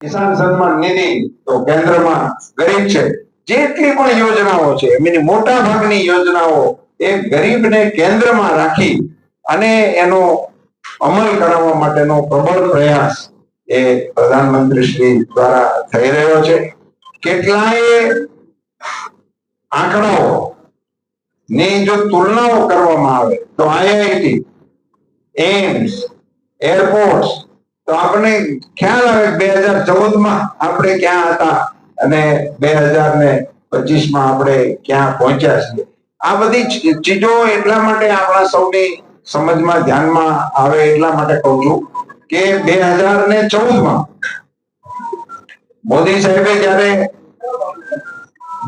કિસાન સન્માન નિધિ તો કેન્દ્રમાં ગરીબ છે. જેટલી પણ યોજનાઓ છે, એમની મોટા ભાગની યોજનાઓ એ ગરીબને કેન્દ્રમાં રાખી અને એનો અમલ કરાવવા માટેનો પ્રબળ પ્રયાસ એ પ્રધાનમંત્રી શ્રી દ્વારા થઈ રહ્યો છે. કેટલાય આંકડાઓ ની જો તુલનાઓ કરવામાં આવે તો આઈઆઈટી એમ્સ એરપોર્ટ તો આપણને ખ્યાલ આવે બે હજાર ચૌદમાં આપણે ક્યાં હતા અને બે હજાર ને પચીસમાં આપણે ક્યાં પહોંચ્યા છીએ આ બધી ચીજો એટલા માટે આપણા સૌની સમજમાં, ધ્યાનમાં આવે એટલા માટે કહું છું કે બે હજાર ને ચૌદમાં મોદી સાહેબે જયારે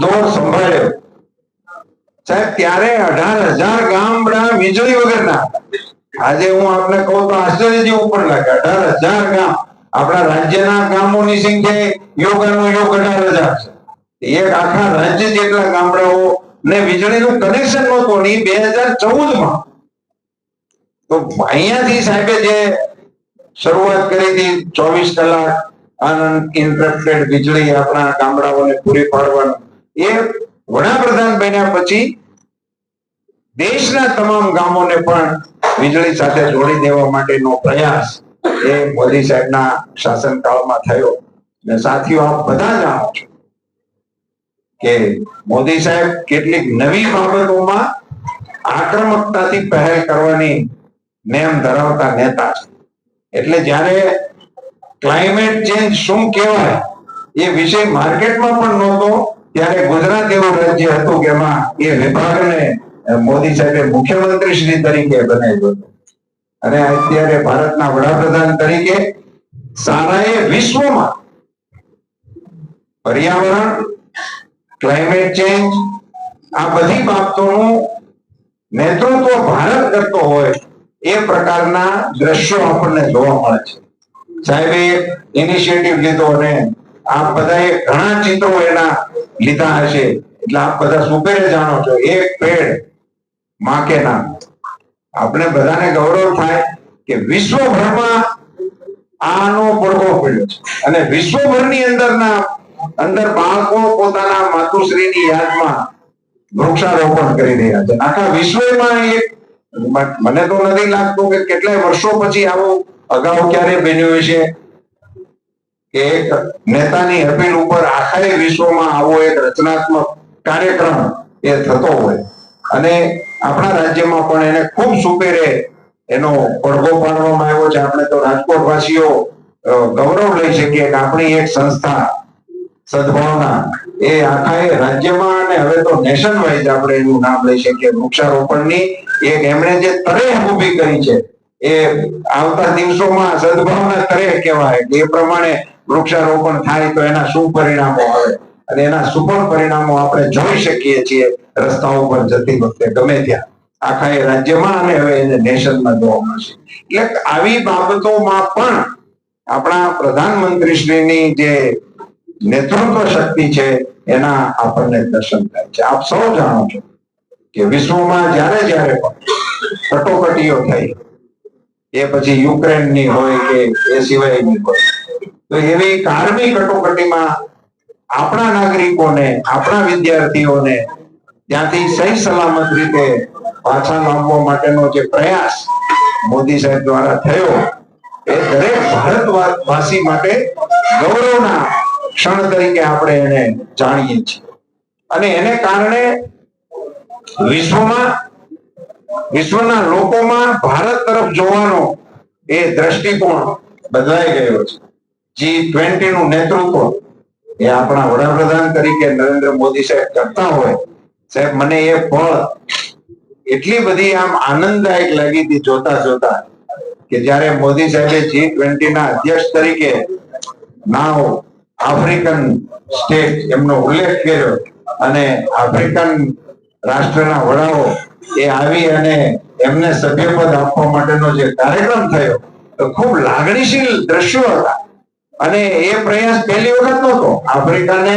દોર સંભાળ્યો, સાહેબ, ત્યારે અઢાર હજાર ગામડા વીજળી વગરના હતા. આજે હું આપને કહું તો આશ્ચર્ય જેવું પણ લાગે અઢાર હજાર ગામ. આપણા રાજ્યના ગામોની સંખ્યા યોગાનો યોગ અઢાર હજાર છે. એક આખા રાજ્ય જેટલા ગામડાઓ ને વીજળીનું કનેક્શન નહોતું ની બે હજાર ચૌદમાં તો અહીંયાથી સાહેબે જે શરૂઆત કરી હતી ચોવીસ કલાક અનઇન્ટરપ્ટેડ વીજળી આપણા ગામડાઓને પૂરી પાડવાનું, એ વડાપ્રધાન બન્યા પછી દેશના તમામ ગામોને પણ વીજળી સાથે જોડી દેવા માટેનો પ્રયાસ એ મોદી સાહેબના શાસનકાળમાં થયો. ને સાથીઓ, આપ બધા જાણો છો કે મોદી સાહેબ કેટલીક નવી બાબતોમાં આક્રમકતાથી પહેલ કરવાની નેમ ધરાવતા નેતા છે. એટલે જ્યારે ક્લાઇમેટ ચેન્જ શું કહેવાય એ વિષય માર્કેટમાં પણ નહોતો, ત્યારે ગુજરાત એવું રાજ્ય હતું કે એમાં એ વિભાગને મોદી સાહેબે મુખ્યમંત્રી શ્રી તરીકે બનાવ્યો અને અત્યારે ભારતના વડાપ્રધાન તરીકે સારાએ વિશ્વમાં પર્યાવરણ ક્લાઇમેટ ચેન્જ આ બધી બાબતોનું નેતૃત્વ ભારત કરતો હોય એ પ્રકારના દ્રશ્યો આપણને જોવા મળે છે. સાહેબે ઇનિશિયેટિવ લીધો અને આપ બધાએ ઘણા ચિત્રો એના લીધા હશે. એટલે આપ બધા સુપેરે જાણો છો? એક પેડ માં કે ના આપણે બધાને ગૌરવ થાય કે વિશ્વભરમાં આનો પડઘો પડ્યો છે. અને વિશ્વભરની અંદરના, અંદર બાળકો પોતાના માતુશ્રીની યાદમાં વૃક્ષારોપણ કરી રહ્યા છે. આખા વિશ્વમાં એક મને તો નથી લાગતું કે કેટલાય વર્ષો પછી આવું અગાઉ ક્યારે બન્યું હશે કે એક નેતાની અપીલ ઉપર આખા વિશ્વમાં આવો એક રચનાત્મક કાર્યક્રમ એ થતો હોય. અને આપણા રાજ્યમાં પણ એને ખૂબ સુપેરે એનો પડઘો પાડવામાં આવ્યો છે. આપણે તો રાજકોટ વાસીઓ ગૌરવ લઈ શકીએ કે આપણી એક સંસ્થા, સદભાવના, એ આખા એ રાજ્યમાં અને હવે તો નેશન વાઇઝ આપણે એનું નામ લઈ શકીએ. વૃક્ષારોપણની એક એમણે જે તરેહ ઊભી કરી છે, એ આવતા દિવસોમાં સદભાવના તરેહ કહેવાય એ પ્રમાણે વૃક્ષારોપણ થાય તો એના શું પરિણામો આવે? અને એના સુપર્ણ પરિણામો આપણે જોઈ શકીએ છીએ રસ્તાઓ પર જતી વખતે, ગમે ત્યાં. આખા એ રાજ્યમાં અને હવે એને નેશનમાં જોવા મળશે. એટલે આવી બાબતોમાં પણ આપણા પ્રધાનમંત્રીશ્રીની જે નેતૃત્વ શક્તિ છે, એના આપણને દર્શન થાય છે. આપ સૌ જાણો છો કે વિશ્વમાં જ્યારે જ્યારે પણ કટોકટીઓ થઈ, એ પછી યુક્રેનની હોય કે એ સિવાયની હોય, તો એવી કારમી કટોકટીમાં આપણા નાગરિકોને, આપણા વિદ્યાર્થીઓને ત્યાંથી સહી સલામત રીતે પાછા લાવવા માટેનો જે પ્રયાસ મોદી સાહેબ દ્વારા થયો, એ દરેક ભારતવાસી માટે ગૌરવના ક્ષણ તરીકે આપણે એને જાણીએ છીએ. અને એને કારણે વિશ્વમાં, વિશ્વના લોકોમાં ભારત તરફ જોવાનો એ દ્રષ્ટિકોણ બદલાઈ ગયો છે. જી ટ્વેન્ટી નું નેતૃત્વ એ આપણા વડાપ્રધાન તરીકે નરેન્દ્ર મોદી સાહેબ કરતા હોય. સાહેબ, મને એ ફળ એટલી બધી આમ આનંદદાયક લાગી હતી જોતા જોતા કે જ્યારે મોદી સાહેબે જી ટ્વેન્ટી ના અધ્યક્ષ તરીકે નાવ આફ્રિકન સ્ટેટ એમનો ઉલ્લેખ કર્યો અને આફ્રિકન રાષ્ટ્રના વડાઓ એ આવી અને એમને સભ્યપદ આપવા માટેનો જે કાર્યક્રમ થયો, તો ખૂબ લાગણીશીલ દ્રશ્યો હતા. અને એ પ્રયાસ પહેલી વખત નહોતો. આફ્રિકાને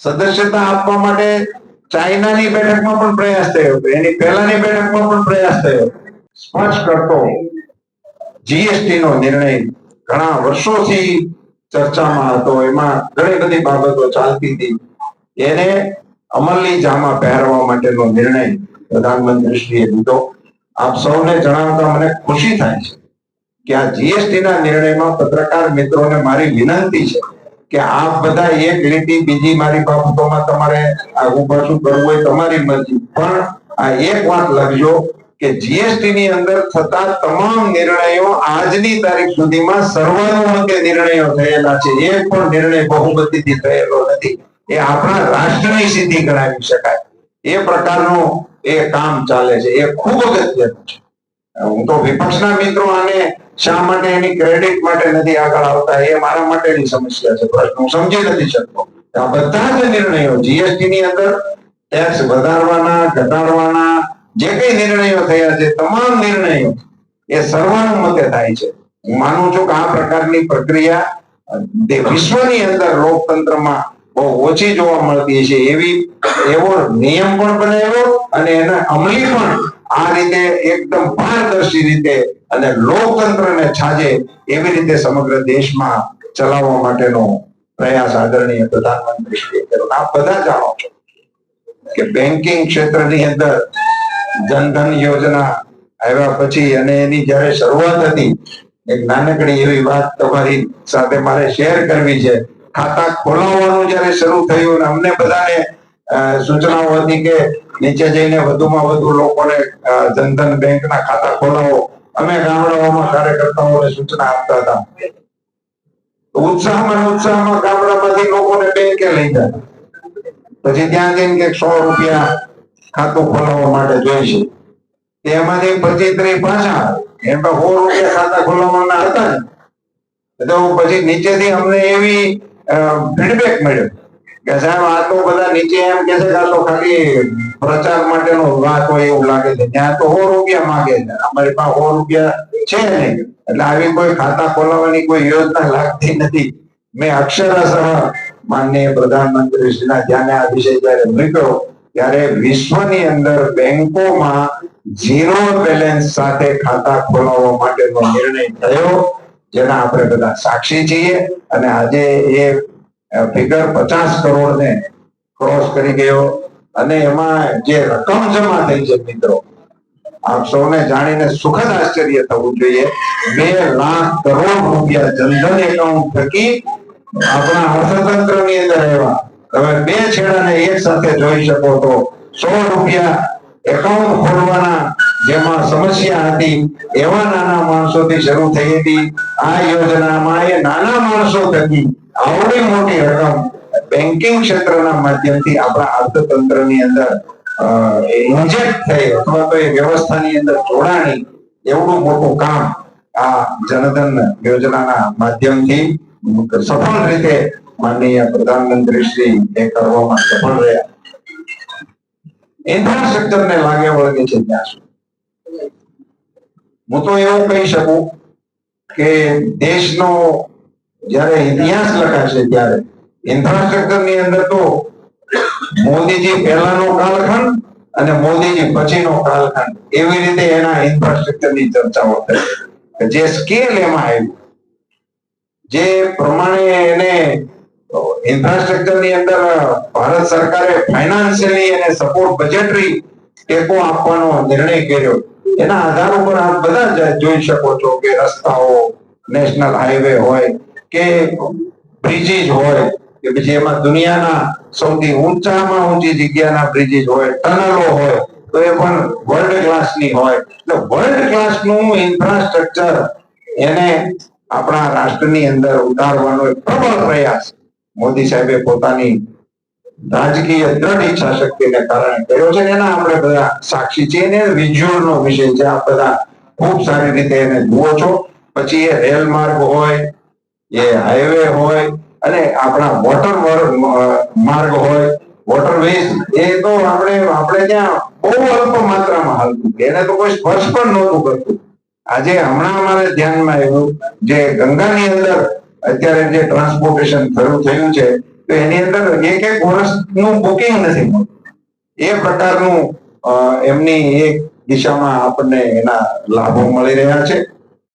સદસ્યતા આપવા માટે ચાઇનાની બેઠકમાં પણ પ્રયાસ થયો એની પહેલાની બેઠકમાં પણ પ્રયાસ થયો સ્પષ્ટ કરતો જીએસટી નો નિર્ણય ઘણા વર્ષોથી ચર્ચામાં હતો. એમાં ઘણી બધી બાબતો ચાલતી હતી. એને અમલની જામાં પહેરવા માટેનો નિર્ણય પ્રધાનમંત્રીશ્રીએ લીધો. આપ સૌને જણાવતા મને ખુશી થાય છે. કે આ જીએસટી ના નિર્ણયમાં પત્રકાર મિત્રોને મારી વિનંતી છે કે આપ બધા એક લીટી બીજી મારી બાબતોમાં તમારે આગુ પાછું કરવું હોય તમારી મરજી. પણ આ એક વાત લખજો કે જીએસટી ની અંદર થતા તમામ નિર્ણયો આજની તારીખ સુધીમાં સર્વાનુમતે નિર્ણયો થયેલા છે. એક પણ નિર્ણય બહુમતીથી થયેલો નથી. એ આપણા રાષ્ટ્રની સિદ્ધિ ગણાવી શકાય. એ પ્રકારનું એ કામ ચાલે છે. એ ખૂબ અગત્યનું છે. હું તો વિપક્ષના મિત્રો આને શા માટે એની ક્રેડિટ માટે નથી આગળ આવતા, એ મારા માટેની સમસ્યા છે. પ્રશ્ન હું સમજી નથી શકતો. આ બધા જ નિર્ણયો જીએસટી ની અંદર ટેક્સ વધારવાના, ઘટાડવાના, જે કઈ નિર્ણયો થયા છે, તમામ નિર્ણયો એ સર્વાનુમતે થાય છે. હું માનું છું કે આ પ્રકારની પ્રક્રિયા વિશ્વની અંદર લોકતંત્રમાં બહુ ઓછી જોવા મળતી છે. એવી એવો નિયમ પણ બનાવ્યો અને એના અમલી પણ આ રીતે એકદમ પારદર્શી રીતે અને લોકતંત્રને છાજે એવી રીતે સમગ્ર દેશમાં ચલાવવા માટેનો પ્રયાસ આદરણીય પ્રધાનમંત્રી શ્રીએ કર્યો. આપ બધા જાણો છો કે બેન્કિંગ ક્ષેત્રની અંદર જનધન યોજના આવ્યા પછી અને એની જયારે શરૂઆત હતી, એક નાનકડી એવી વાત તમારી સાથે મારે શેર કરવી છે. ખાતા ખોલાવવાનું જયારે શરૂ થયું અને અમને બધાને સૂચનાઓ હતી કે નીચે જઈને વધુમાં વધુ લોકોને જનધન બેંકના ખાતા ખોલાવો. અમે ગામડાઓમાં કાર્યકર્તાઓને સૂચના આપતા હતા. ઉત્સાહમાં ઉત્સાહમાં ગામડામાંથી લોકોને બેંકે લઈ જતા પછી ત્યાં જઈને કે સો રૂપિયા ખાતું ખોલાવવા માટે જોઈશે. તેમાંથી પચીસ ત્રીસ પાછા, એમ તો સો રૂપિયા ખાતા ખોલાવવાના હતા ને તો પછી નીચેથી અમને એવી ફીડબેક મળ્યો. કે સાહેબ, આ તો બધા નીચે એમ કે છે કે આ તો ખાલી પ્રચાર માટેનો વાત હોય એવું લાગે છે. ત્યાં તો સો રૂપિયા માંગે છે. અમારી પાસે સો રૂપિયા છે નહીં. એટલે આવી કોઈ ખાતા ખોલાવવાની કોઈ યોજના લાગતી નથી. મેં અક્ષરશઃ માનનીય પ્રધાનમંત્રી શ્રીના ધ્યાને આ વિષય જયારે મૂક્યો, ત્યારે વિશ્વની અંદર બેંકોમાં ઝીરો બેલેન્સ સાથે ખાતા ખોલાવવા માટેનો નિર્ણય થયો, જેના આપણે બધા સાક્ષી છીએ. અને આજે એ ફિગર પચાસ કરોડ ને ક્રોસ કરી ગયો. અને એમાં જે રકમ જમા થઈ છે મિત્રો, આપ સૌને જાણીને સુખદ આશ્ચર્ય થવું જોઈએ. બે લાખ કરોડ રૂપિયા જનધન એકાઉન્ટ થકી આપણા અર્થતંત્રની અંદર આવ્યા. તમે બે છેડાને એક સાથે જોઈ શકો તો સો રૂપિયા એકાઉન્ટ ખોલવાના જેમાં સમસ્યા હતી, એવા નાના માણસોથી શરૂ થઈ હતી. આ યોજનામાં એ નાના માણસો થકી આવડી મોટી રકમ બેન્કિંગ ક્ષેત્રના માધ્યમથી આપણા અર્થતંત્રની અંદર ઇન્જેક્ટ થઈ અથવા તો એ વ્યવસ્થાની અંદર જોડાણી એવડું મોટું કામ આ જનધન યોજનાના માધ્યમથી સફળ રીતે માનનીય પ્રધાનમંત્રી શ્રી એ કરવામાં સફળ રહ્યા. ઇન્ફ્રાસ્ટ્રક્ચર ને લાગે વળગે છે ત્યાં હું તો એવું કહી શકું કે દેશનો જ્યારે ઇતિહાસ લખાશે ત્યારે ઇન્ફ્રાસ્ટ્રક્ચરની અંદર તો મોદીજી પહેલાનો કાલખંડ અને મોદીજી પછીનો કાલખંડ. એવી રીતે એના ઇન્ફ્રાસ્ટ્રક્ચરની ચર્ચાઓ થઈ જે સ્કેલ એમાં આવ્યું જે પ્રમાણે એને ઇન્ફ્રાસ્ટ્રક્ચરની અંદર ભારત સરકારે ફાઇનાન્શિયલી અને સપોર્ટ બજેટરી ટેકો આપવાનો નિર્ણય કર્યો. એના આધાર ઉપર આપ બધા જોઈ શકો છો કે રસ્તાઓ નેશનલ હાઈવે હોય કે બ્રિજીસ હોય, કે પછી એમાં દુનિયાના સૌથી ઊંચામાં ઊંચી જગ્યાના બ્રિજીસ હોય ટનલો હોય, તો એ પણ વર્લ્ડ ક્લાસની હોય. એટલે વર્લ્ડ ક્લાસનું ઇન્ફ્રાસ્ટ્રક્ચર એને આપણા રાષ્ટ્રની અંદર ઉતારવાનો એક પ્રબળ પ્રયાસ મોદી સાહેબે પોતાની રાજકીય દ્રઢ ઈચ્છા શક્તિને કારણે કર્યો છે એના આપણે બધા સાક્ષી છીએ ને વિઝ્યુઅલ નો વિષય છે. આપ બધા ખૂબ સારી રીતે એને જુઓ છો. પછી એ રેલ માર્ગ હોય એ હાઈવે હોય અને આપણા વોટર માર્ગ હોય વોટરવેઝ એ તો આપણે આપણે ત્યાં બહુ અલ્પ માત્રામાં હાલતું એને તો કોઈ સ્પર્શ પણ નહોતું કરતું. આજે હમણાં અમારે ધ્યાનમાં આવ્યું જે ગંગાની અંદર અત્યારે જે ટ્રાન્સપોર્ટેશન શરૂ થયું છે તો એની અંદર એક એક વર્ષનું બુકિંગ નથી મળતું. એ પ્રકારનું એમની એક દિશામાં આપણને એના લાભો મળી રહ્યા છે.